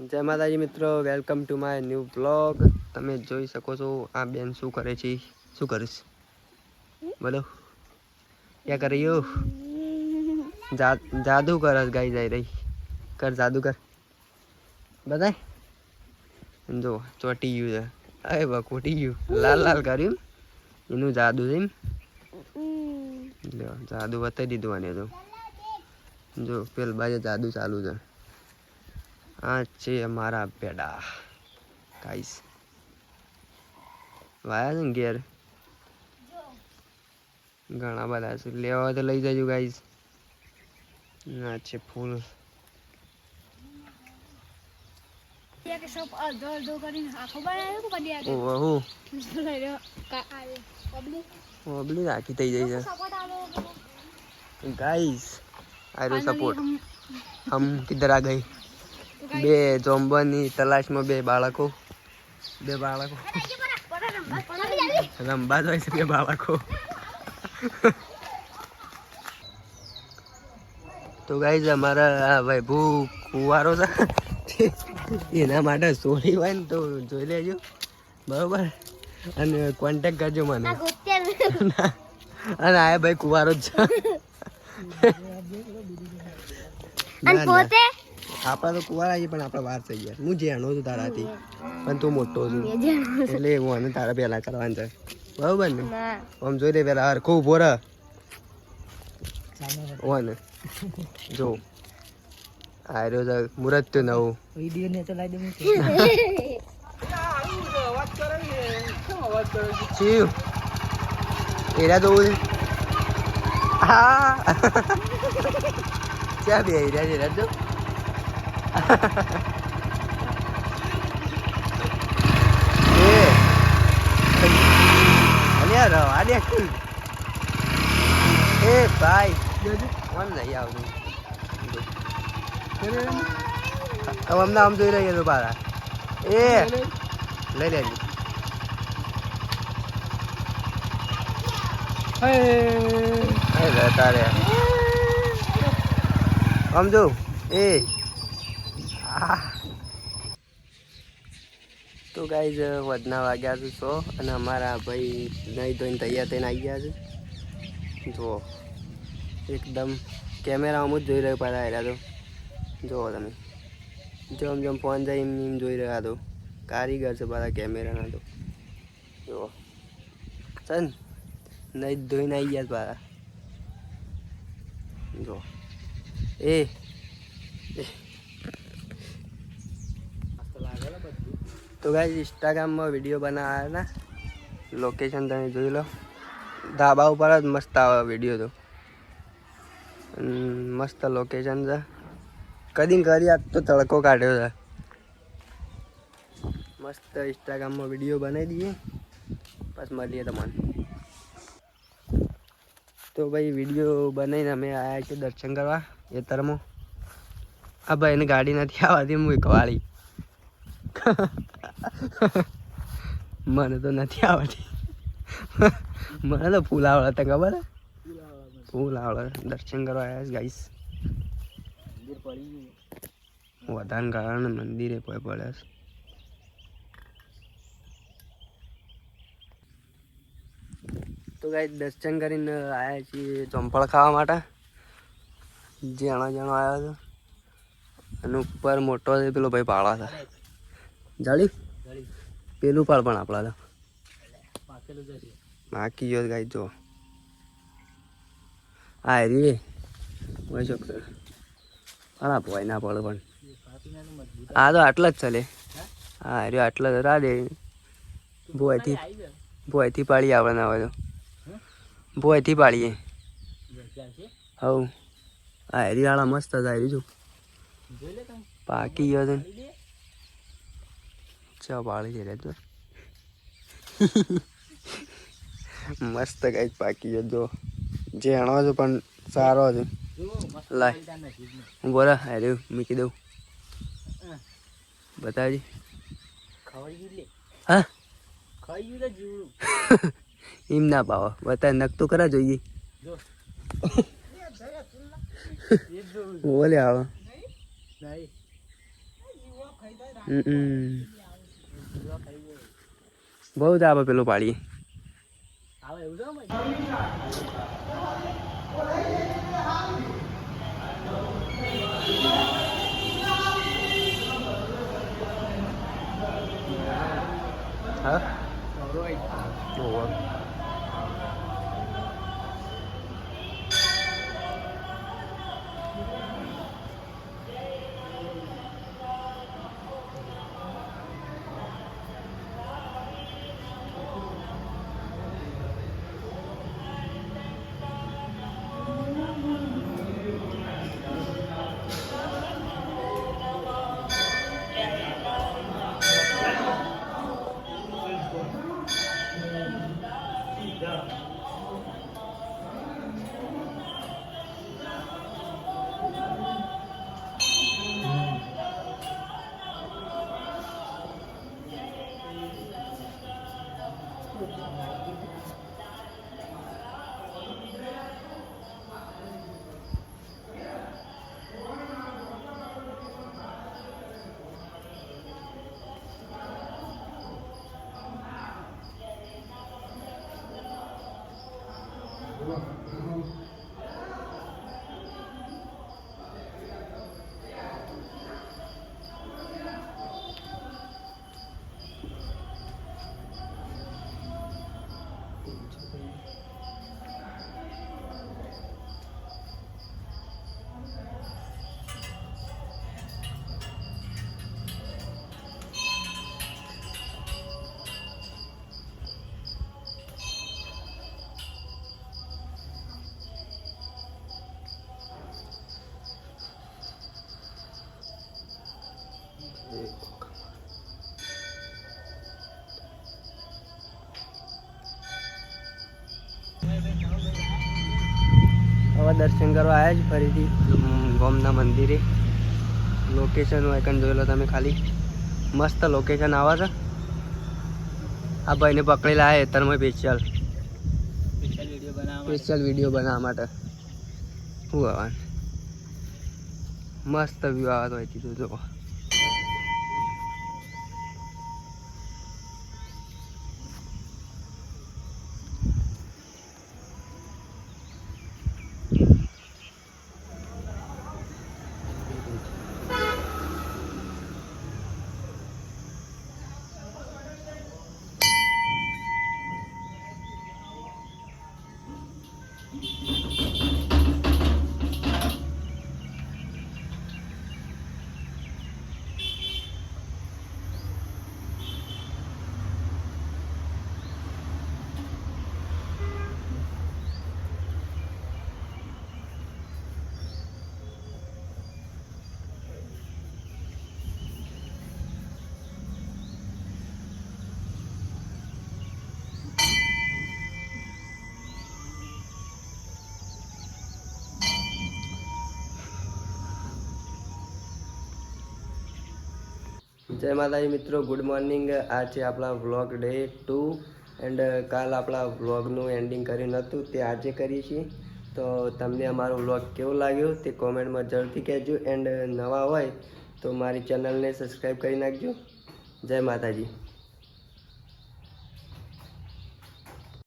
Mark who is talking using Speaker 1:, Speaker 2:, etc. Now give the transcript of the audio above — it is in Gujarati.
Speaker 1: જય માતાજી મિત્રો welcome to my new blog તમે જોઈ શકો છો આ બેન શું કરે છે શું કરીશ બોલો. ક્યાં કરી જાદુ કર ગાઈ જાય રહી. કર જાદુ કર. બધાય? જો ચોટી ગયું છે. અરે બા ખોટી ગયું. લાલ લાલ કર્યું. એનું જાદુ છે એમ. જાદુ બતાવી દીધું આને તો. જો પેલ બાજુ જાદુ ચાલુ છે. આ છે મારા પેડા. ગાઈસ વાયા છે ને ઘેર? ઘણા બધા છે. લેવા હોય તો લઈ જજો ગાઈસ ના છે ફૂલ. રાખી થઈ જાય છે. ગાઈસ આરો સપોર્ટ હમ કિધર આ ગઈ. બે જોમ્બોની તલાશમાં બે બાળકો. બે બાળકો. રમવા હોય છે બે બાળકો. તો ગાઈ અમારા આ વૈભુ કુવારો છે. એના માટે સોરી હોય ને તો જોઈ લેજો. બરોબર? અને કોન્ટેક કરજો મને. અને આ ભાઈ કુવારો જ છે.
Speaker 2: પોતે
Speaker 1: આપણા તો કુવારા છે પણ આપણા વાર થઈ ગયા. હું જેણો છું તારાથી. પણ તું મોટો છું. એટલે હું અને તારા પહેલા કરવાનું છે. બરોબર ને? આમ જોઈ લે પેલા હરખું ઊભો રહ. ઓને જો. આ રહ્યો છે તો નવું ચીવ. એરા જોવું છે? હા. ક્યાં બે એરા એરા જો. એ અલ્યા રવા દે એ ભાઈ કોણ નહીં આવતું હવે અમને આમ જોઈ રહ્યા છો પારા એ લઈ લેજો એ રહેતા રે આમ જો એ આ. તો ગાઈઝ વધના વાગ્યા છે છો અને અમારા ભાઈ નહીં ધોઈને તૈયાર થઈને આવી ગયા છે. જુઓ, એકદમ કેમેરામાં જ જોઈ રહ્યો પાછા આવ્યા તો. જુઓ તમે, જેમ જેમ ફોન જાય એમ એમ જોઈ રહ્યા તો. કારીગર છે પાછા કેમેરાના તો. જુઓ. ચલ નહીં ધોઈને આવી ગયા પાછા. જુઓ. એ. તો ગાય ઇન્સ્ટાગ્રામમાં વીડિયો બનાવ્યા હતા લોકેશન તમે જોઈ લો. ધાબા ઉપર જ મસ્ત આવે વીડિયો તો. મસ્ત લોકેશન છે. કદી કરી આજ તો તડકો કાઢ્યો છે. મસ્ત ઇન્સ્ટાગ્રામમાં વીડિયો બનાવી દઈએ. બસ મળીએ તમને. તો ભાઈ વીડિયો બનાવીને અમે આવ્યા છીએ દર્શન કરવા એ તરમાં આ ભાઈને ગાડી નથી આવતી હું એક વાળી મને તો નથી આવડતી. મને તો ફૂલ આવડે તને ખબર? ફૂલ આવડે. દર્શન કરવા આવ્યા ગાઈસ વધારે કારણે મંદિરે કોઈ પડે છે. તો ગાઈ દર્શન કરીને આવ્યા છીએ ચંપળ ખાવા માટે. જાણો જણો આવ્યો છે અને ઉપર મોટો છે, પેલો ભાઈ પાળા છે. જાળી પેલું પાળ પણ આપણા તો બાકી ગયો ગાઈ જો. આ રે. હોય શકશે હા ભોય ના પડે પણ. આ તો આટલા જ ચાલે હા? રે આટલા જ રાડે ભોયથી ભોયથી પાડીએ આપણે ના હોય તો. ભોયથી પાડીએ. હવ. આ હેરી વાળા મસ્ત હતા હેરી જો. પાકી ગયો છે ચા પાડી છે તો મસ્ત કઈ પાકી ગયો જો. જેણો છે, પણ સારો છે. લાય. હું બોલા અરે મૂકી દઉં. બતાવજી. હા? એમ ના પાવો બતા નક તો કરા જોઈએ. બોલે આવો હમ. બહુ દાબા પેલું પાડી હા ઓહો. હવે público. દર્શન કરવા આવ્યા જ ફરીથી. ગોમના મંદિરે. લોકેશન આઇકન જોયેલો જોઈ લો તમે ખાલી. મસ્ત લોકેશન આવા છે. આ ભાઈને પકડેલા આવે તરમય સ્પેશિયલ સ્પેશિયલ વીડિયો બનાવવા માટે. શું આવવાનું મસ્ત વ્યૂ આવતો હોય કીધું જો જય માતાજી મિત્રો ગુડ મોર્નિંગ આ છે આપણા વ્લોગ ડે ટુ એન્ડ કાલ આપણા વ્લોગનું એન્ડિંગ કર્યું નહોતું, તે આજે કરીએ છીએ. તો તમને અમારો વ્લોગ કેવો લાગ્યો તે કોમેન્ટમાં જરૂરથી કહેજો એન્ડ નવા હોય તો મારી ચેનલને સબસ્ક્રાઈબ કરી નાખજો. જય માતાજી.